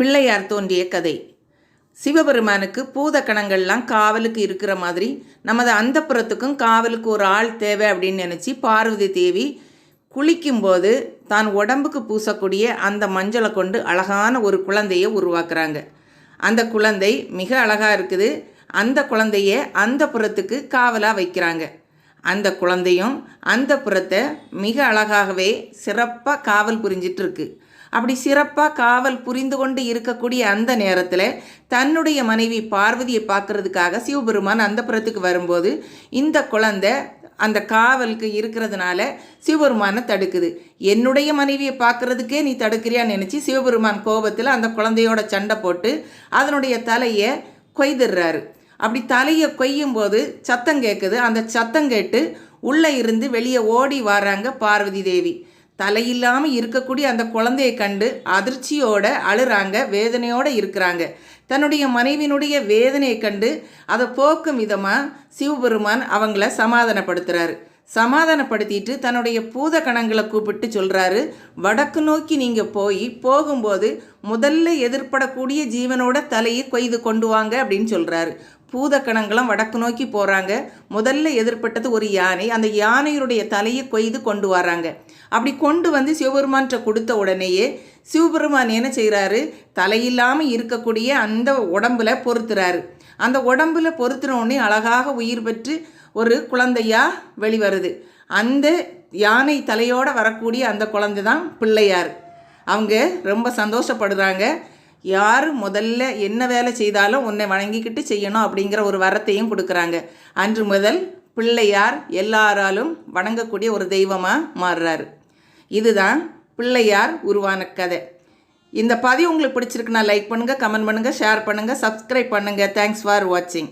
பிள்ளையார் தோன்றிய கதை. சிவபெருமானுக்கு பூத கணங்கள்லாம் காவலுக்கு இருக்கிற மாதிரி நமது அந்தப்புறத்துக்கும் காவலுக்கு ஒரு ஆள் தேவை அப்படின்னு நினச்சி பார்வதி தேவி குளிக்கும்போது தான் உடம்புக்கு பூசக்கூடிய அந்த மஞ்சளை கொண்டு அழகான ஒரு குழந்தையை உருவாக்குறாங்க. அந்த குழந்தை மிக அழகாக இருக்குது. அந்த குழந்தைய அந்த புறத்துக்கு காவலாக வைக்கிறாங்க. அந்த குழந்தையும் அந்த புறத்தை மிக அழகாகவே சிறப்பாக காவல் புரிஞ்சிட்டு அப்படி சிறப்பாக காவல் புரிந்து கொண்டு இருக்கக்கூடிய அந்த நேரத்தில் தன்னுடைய மனைவி பார்வதியை பார்க்கறதுக்காக சிவபெருமான் அந்த புறத்துக்கு வரும்போது இந்த குழந்தை அந்த காவலுக்கு இருக்கிறதுனால சிவபெருமானை தடுக்குது. என்னுடைய மனைவியை பார்க்கறதுக்கே நீ தடுக்கிறியான்னு நினச்சி சிவபெருமான் கோபத்தில் அந்த குழந்தையோட சண்டை போட்டு அதனுடைய தலையை கொய்திடுறாரு அப்படி தலையை கொய்யும் போது சத்தம் கேட்குது அந்த சத்தம் கேட்டு உள்ளே இருந்து வெளியே ஓடி வராங்க பார்வதி தேவி. தலையில்லாமல் இருக்கக்கூடிய அந்த குழந்தையை கண்டு அதிர்ச்சியோட அழுறாங்க வேதனையோடு இருக்கிறாங்க. தன்னுடைய மனைவியினுடைய வேதனையை கண்டு அதை போக்கும் விதமாக சிவபெருமான் அவங்கள சமாதானப்படுத்துகிறாரு சமாதானப்படுத்திட்டு தன்னுடைய பூத கணங்களை கூப்பிட்டு சொல்கிறாரு வடக்கு நோக்கி நீங்கள் போய் போகும்போது முதல்ல எதிர்படக்கூடிய ஜீவனோட தலையை கொய்து கொண்டு வாங்க அப்படின்னு சொல்கிறாரு பூத கணங்களும் வடக்கு நோக்கி போகிறாங்க முதல்ல எதிர்பட்டது ஒரு யானை. அந்த யானையுடைய தலையை கொய்து கொண்டு வராங்க அப்படி கொண்டு வந்து சிவபெருமான்கிட்ட கொடுத்த உடனேயே சிவபெருமான் என்ன செய்கிறாரு தலையில்லாமல் இருக்கக்கூடிய அந்த உடம்புல பொறுத்துறாரு. அந்த உடம்புல பொறுத்துன உடனே அழகாக உயிர் பெற்று ஒரு குழந்தையாக வெளிவருது. அந்த யானை தலையோடு வரக்கூடிய அந்த குழந்தை தான் பிள்ளையார். அவங்க ரொம்ப சந்தோஷப்படுறாங்க. யார் முதல்ல என்ன வேலை செய்தாலும் உன்னை வணங்கிக்கிட்டு செய்யணும் அப்படிங்கிற ஒரு வரத்தையும் கொடுக்குறாங்க. அன்று முதல் பிள்ளையார் எல்லாராலும் வணங்கக்கூடிய ஒரு தெய்வமாக மாறுறாரு. இதுதான் பிள்ளையார் உருவான கதை. இந்த பதிவு உங்களுக்கு பிடிச்சிருக்குன்னா லைக் பண்ணுங்கள் கமெண்ட் பண்ணுங்கள் ஷேர் பண்ணுங்கள் சப்ஸ்கிரைப் பண்ணுங்கள் தேங்க்ஸ் ஃபார் வாட்சிங்